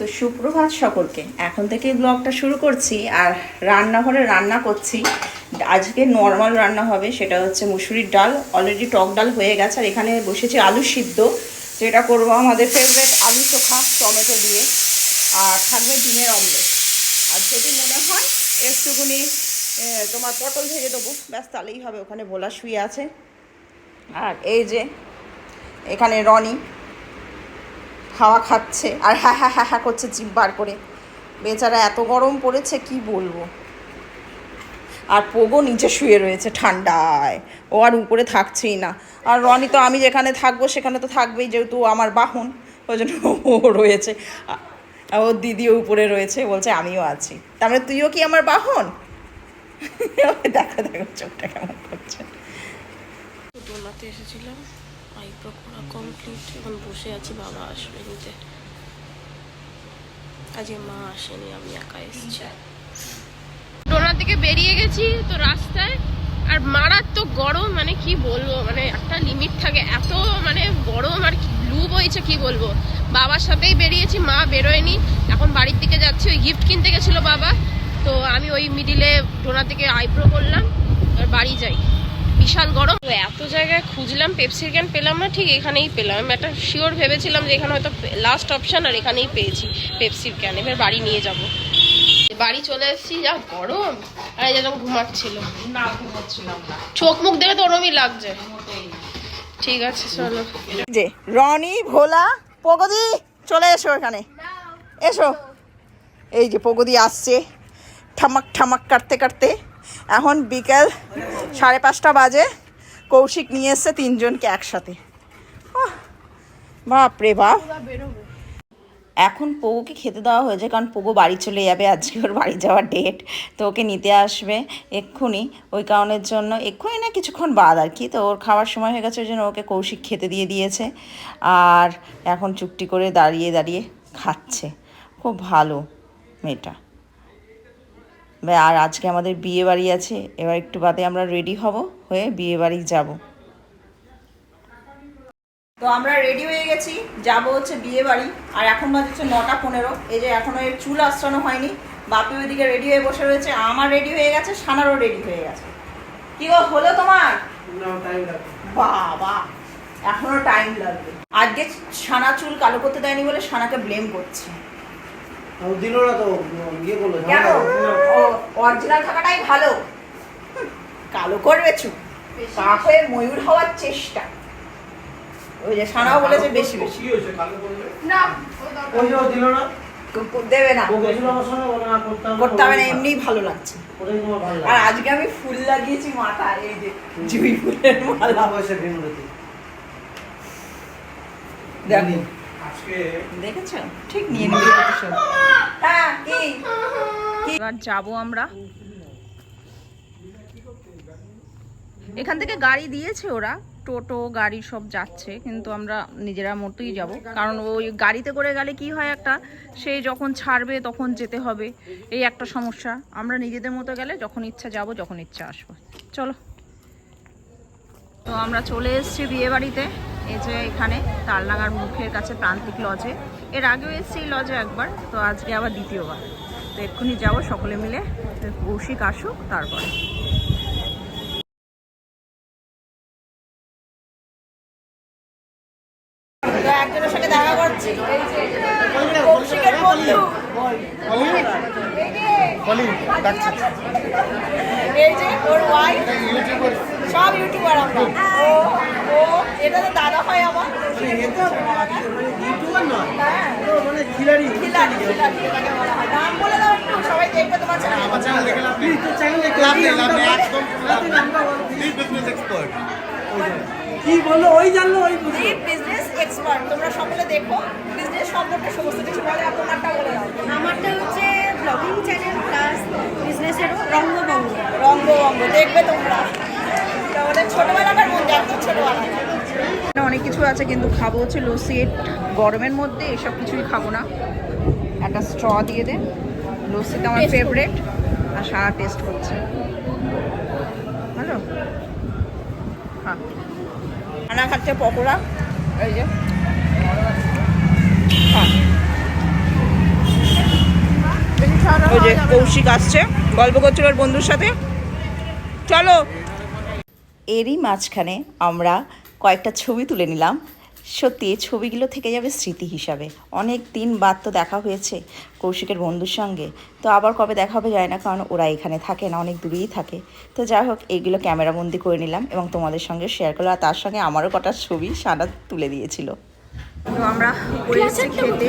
তো সুপ্রভাত সকলকে। এখন থেকে ব্লগটা শুরু করছি আর রান্নাঘরে রান্না করছি। আজকে নর্মাল রান্না হবে, সেটা হচ্ছে মুসুরির ডাল। অলরেডি টক ডাল হয়ে গেছে আর এখানে বসেছি আলু সিদ্ধ। যেটা করব আমাদের ফেভারেট আলু চোখা, টমেটো দিয়ে আর থাকবে ডিমের অমলেট আর যদি মনে হয় একটুকুনি তোমার পটল ভেজে দেবো, ব্যাস তাহলেই হবে, ওখানে ভোলা শুয়ে আছে। আর এই যে, এখানে রনি। হাওয়া খাচ্ছে। আর হ্যাঁ হ্যাঁ হ্যাঁ হ্যাঁ করছে জিভ বার করে। বেচারা এত গরম পড়েছে, কি বলব? আর পোগো নিচে শুয়ে রয়েছে ঠান্ডায়। ও আর উপরে থাকছেই না। আর রনি তো আমি যেখানে থাকব, সেখানে তো থাকবেই, যেহেতু আমার বাহন ওই জন্য ও রয়েছে। ওর দিদিও উপরে রয়েছে বলছে আমিও আছি। তার মানে তুইও কি আমার বাহন? দেখা, দেখো, চোখটা কেমন করছে এসেছিলাম আইব্রো করা কমপ্লিট এখন বসে আছি বাবা আসবে নিতে আজকে মা আসেনি আমি একা এসেছি ডোনার দিকে বেরিয়ে গেছি, তো রাস্তায়। আর মারাত্মক গরম মানে কি বলব? মানে একটা লিমিট থাকে। এত মানে গরম, আর লু বইছে, কি বলব? বাবার সাথেই বেরিয়েছি, মা বেরোয়নি। এখন বাড়ির দিকে যাচ্ছি, ওই গিফট কিনতে গেছিল বাবা। তো আমি ওই মিডিলে ডোনার দিকে আইব্রো করলাম আর বাড়ি যাই। বিশাল গরম। এত জায়গায় খুঁজলাম পেপসির ক্যান পেলাম না ঠিক এখানেই পেলাম। আমি একটা শিওর ভেবেছিলাম যে এখানে হয়তো লাস্ট অপশান আর এখানেই পেয়েছি পেপসির ক্যান এবার বাড়ি নিয়ে যাব। বাড়ি চলে এসেছি যা গরম। আর এই যেরকম ঘুমাচ্ছিল। না ঘুমোচ্ছিলাম না। চোখ মুখ দেখে তো ওরমই লাগছে। ঠিক আছে চলো। যে রনি ভোলা প্রগতি চলে এসো এখানে। এসো। এই যে প্রগতি আসছে ঠামাক ঠামাক কাটতে কাটতে। এখন বিকেল সাড়ে পাঁচটা বাজে। কৌশিক নিয়ে এসছে তিনজনকে একসাথে। বাপ রে বাপ। এখন পোগোকে খেতে দেওয়া হয়েছে, কারণ পোগো বাড়ি চলে যাবে, আজকে ওর বাড়ি যাওয়ার ডেট তো ওকে নিতে আসবে এক্ষুনি, ওই কারণের জন্য। এক্ষুনি না কিছুক্ষণ বাদ আর কি, তো ওর খাওয়ার সময় হয়ে গেছে, ওই জন্য ওকে কৌশিক খেতে দিয়ে দিয়েছে। আর এখন চুপটি করে দাঁড়িয়ে দাঁড়িয়ে খাচ্ছে। খুব ভালো মেয়েটা। আর আজকে আমাদের বিয়ে বাড়ি আছে এবার একটু বাদে আমরা রেডি হব হয়ে বিয়ে বাড়ি যাব। তো আমরা রেডি হয়ে গেছি যাব হচ্ছে বিয়ে বাড়ি আর এখন বাজে হচ্ছে নটা পনেরো। এই যে এখনও এর চুল আশ্রানো হয়নি বাপি ওইদিকে রেডি হয়ে বসে রয়েছে আমার রেডি হয়ে গেছে সানারও রেডি হয়ে গেছে। কি গো হলো তোমার? বাবা এখনও টাইম লাগবে। আজকে সানা চুল কালো করতে দেয়নি বলে সানাকে ব্লেম করছে। দিল না তো ইয়ে করল কেন? অরিজিনাল থাকাটাই ভালো। কালো করবে চুল কাক হয়ে ময়ূর হওয়ার চেষ্টা। ওই যে সানাও বলেছে বেশি বেশি। কি হয়েছে কালো করলে? না ওই যে দিল না? ক- ক- দেবে না। ও গেছিল আমার সঙ্গে বলে না করতে হবে না এমনিই ভালো লাগছে। আর আজকে আমি ফুল লাগিয়েছি মাথায় এই যে জুই ফুলের মালা। দেখো। আজকে দেখেছ? ঠিক নিয়ে কি? এবার যাব আমরা। এখান থেকে গাড়ি দিয়েছে ওরা। টোটো, গাড়ি সব যাচ্ছে, কিন্তু আমরা নিজেরা মতোই যাব। কারণ ওই গাড়িতে করে গেলে কি হয় একটা, সে যখন ছাড়বে তখন যেতে হবে। এই একটা সমস্যা। আমরা নিজেদের মতো গেলে যখন ইচ্ছা যাব, যখন ইচ্ছা আসব। চলো। তো আমরা চলে এসেছি বিয়ে বাড়িতে এই যে এখানে তালনাগার মুখের কাছে প্রান্তিক লজে। এর আগেও এসেছি লজে একবার, তো আজকে আবার দ্বিতীয়বার। তো এক্ষুনি যাব সকলে মিলে কৌশিক আসুক তারপরে একজনের সাথে দেখা করছি। কৌশিকের বন্ধু। এই যে ওর ওয়াইফ সব ইউটিউবার আমরা। ও ও এটা তো দাদা হয় আমার। ইউটিউবার নয়। হ্যাঁ। মানে খিলাড়ি। খিলাড়ি, হয়। নাম বলে দেখবে তোমার চ্যানেল। আমার চ্যানেল দেখে লাভ নেই। তোর চ্যানেল দেখে লাভ নেই লাভ নেই। একদম লাভ নেই। বিজনেস এক্সপার্ট কি বলল ওই জানলো ওই বুঝলো। Business expert, তোমরা সকলে দেখো। বিজনেস সম্পর্কে সমস্ত কিছু বলে আর তোমারটা বলে দাও। আমারটা হচ্ছে ব্লগিং চ্যানেল প্লাস বিজনেসেরও রঙ্গভঙ্গ। রঙ্গবঙ্গ দেখবে তোমরা। এটা ছোটবেলাকার মধ্যে একদম ছোটবেলা অনেক কিছু আছে কিন্তু খাব হচ্ছে এর গরমের মধ্যে এসব কিছুই খাব না। একটা স্ট্র দিয়ে দে। লস্যিটা আমার ফেভারেট আর সারা টেস্ট করছে। ভালো? হ্যাঁ। খানা খাচ্ছে পকোড়া এই যে। হ্যাঁ। যে কৌশিক আসছে। গল্প করছিল ওর বন্ধুর সাথে। চলো। এরই মাঝখানে আমরা কয়েকটা ছবি তুলে নিলাম। সত্যি এই ছবিগুলো থেকে যাবে স্মৃতি হিসাবে। অনেক দিন বাদ তো দেখা হয়েছে কৌশিকের বন্ধুর সঙ্গে। তো আবার কবে দেখা হবে যায় না কারণ ওরা এখানে থাকে না অনেক দূরেই থাকে। তো যাই হোক এইগুলো ক্যামেরাবন্দি করে নিলাম এবং তোমাদের সঙ্গে শেয়ার করলাম। আর তার সঙ্গে আমারও কটা ছবি সাদা তুলে দিয়েছিল। তো আমরা খেতে।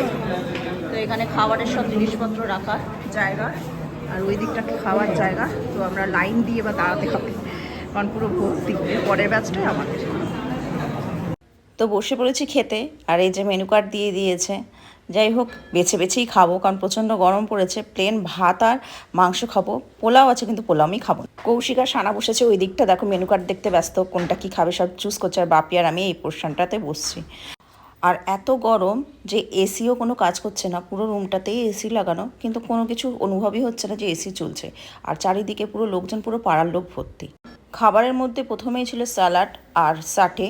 তো এখানে খাবারের সব জিনিসপত্র রাখার জায়গা। আর ওই দিকটা খাওয়ার জায়গা। তো আমরা লাইন দিয়ে বা দাঁড়াতে হবে। কারণ পুরো ভর্তি। পরের ব্যাচটাই আমাদের। তো বসে পড়েছি খেতে, আর এই যে মেনু কার্ড দিয়ে দিয়েছে। যাই হোক, বেছে বেছেই খাব, কারণ প্রচণ্ড গরম পড়েছে প্লেন ভাত আর মাংস খাব। পোলাও আছে, কিন্তু পোলাও আমি খাব না। কৌশিক আর সানা বসেছে ওই দিকটা, দেখো মেনু কার্ড দেখতে ব্যস্ত, কোনটা কি খাবে সব চুজ করছে, আর বাপি আর আমি এই পোর্শনটাতে বসছি। আর এত গরম যে এসিও কোনো কাজ করছে না, পুরো রুমটাতেই এসি লাগানো, কিন্তু কোনো কিছু অনুভবই হচ্ছে না যে এসি চলছে। আর চারিদিকে পুরো লোকজন, পুরো পাড়ার লোক ভর্তি। খাবারের মধ্যে প্রথমেই ছিল স্যালাড আর সাটে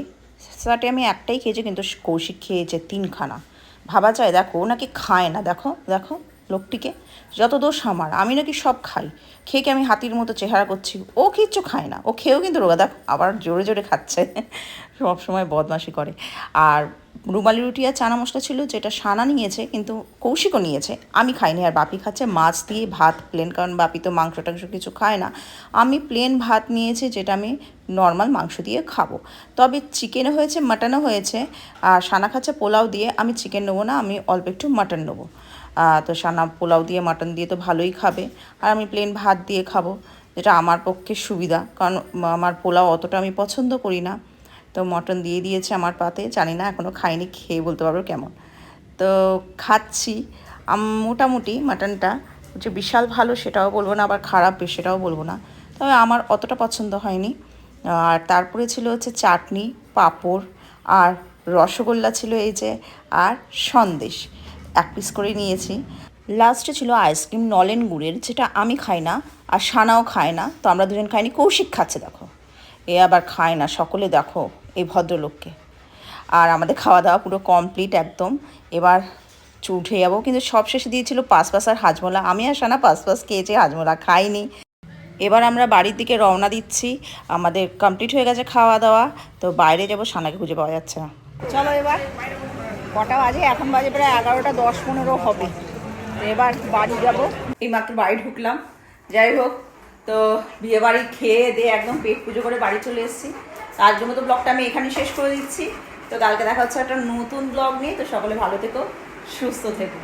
সাটে আমি একটাই খেয়েছি, কিন্তু কৌশিক খেয়েছে তিনখানা। ভাবা যায়, দেখো নাকি খায় না, দেখো দেখো, লোকটিকে। যত দোষ আমার, আমি নাকি সব খাই। খেয়ে আমি হাতির মতো চেহারা করছি? ও কিচ্ছু খায় না। ও খেয়েও কিন্তু রোগা। দেখো, আবার জোরে জোরে খাচ্ছে। সব সময় বদমাশি করে। আর রুমালি রুটি আর চানা মশলা ছিল, যেটা সানা নিয়েছে, কিন্তু কৌশিকও নিয়েছে। আমি খাইনি আর বাপি খাচ্ছে, মাছ দিয়ে ভাত প্লেন কারণ বাপি তো মাংস টাংস কিছু খায় না। আমি প্লেন ভাত নিয়েছি, যেটা আমি নর্মাল মাংস দিয়ে খাব। তবে চিকেনও হয়েছে মাটনও হয়েছে, আর সানা খাচ্ছে পোলাও দিয়ে। আমি চিকেন নেব না, আমি অল্প একটু মাটন নেব। তো সানা পোলাও দিয়ে মাটন দিয়ে তো ভালোই খাবে। আর আমি প্লেন ভাত দিয়ে খাব, যেটা আমার পক্ষে সুবিধা, কারণ আমার পোলাও অতটা আমি পছন্দ করি না। তো মটন দিয়ে দিয়েছে আমার পাতে। জানি না এখনও খাইনি, খেয়ে বলতে পারব কেমন। তো খাচ্ছি। মোটামুটি মাটনটা যে বিশাল ভালো সেটাও বলব না, আবার খারাপ সেটাও বলব না। তবে আমার অতটা পছন্দ হয়নি। আর তারপরে ছিল হচ্ছে চাটনি, পাঁপড় আর রসগোল্লা ছিল এই যে, আর সন্দেশ। এক পিস করে নিয়েছি। লাস্টে ছিল আইসক্রিম নলেন গুড়ের, যেটা আমি খাই না আর সানাও খায় না। তো আমরা দুজন খাইনি। কৌশিক খাচ্ছে, দেখো। এ আবার খায় না, সকলে দেখো। ভদ্রলোককে। আর আমাদের খাওয়া দাওয়া পুরো কমপ্লিট একদম। এবার উঠে যাব। কিন্তু সব শেষে দিয়েছিল পাঁচ পাস আর হাজমোলা। আমি আর সানা পাঁচ পাস খেয়েছি, হাজমোলা খাইনি। এবার আমরা বাড়ির দিকে রওনা দিচ্ছি। আমাদের কমপ্লিট হয়ে গেছে খাওয়া দাওয়া তো বাইরে যাব, সানাকে খুঁজে পাওয়া যাচ্ছে না। চলো এবার। কটা বাজে? এখন বাজে প্রায় এগারোটা দশ পনেরো হবে। এবার বাড়ি যাব। এই মাত্র বাড়ি ঢুকলাম। যাই হোক, তো বিয়ে বাড়ি খেয়ে দিয়ে একদম পেট পুজো করে বাড়ি চলে এসেছি। তার জন্য তো ব্লগটা আমি এখানে শেষ করে দিচ্ছি। তো কালকে দেখা হচ্ছে একটা নতুন ব্লগ নিয়ে। তো সকলে ভালো থেকো, সুস্থ থেকো।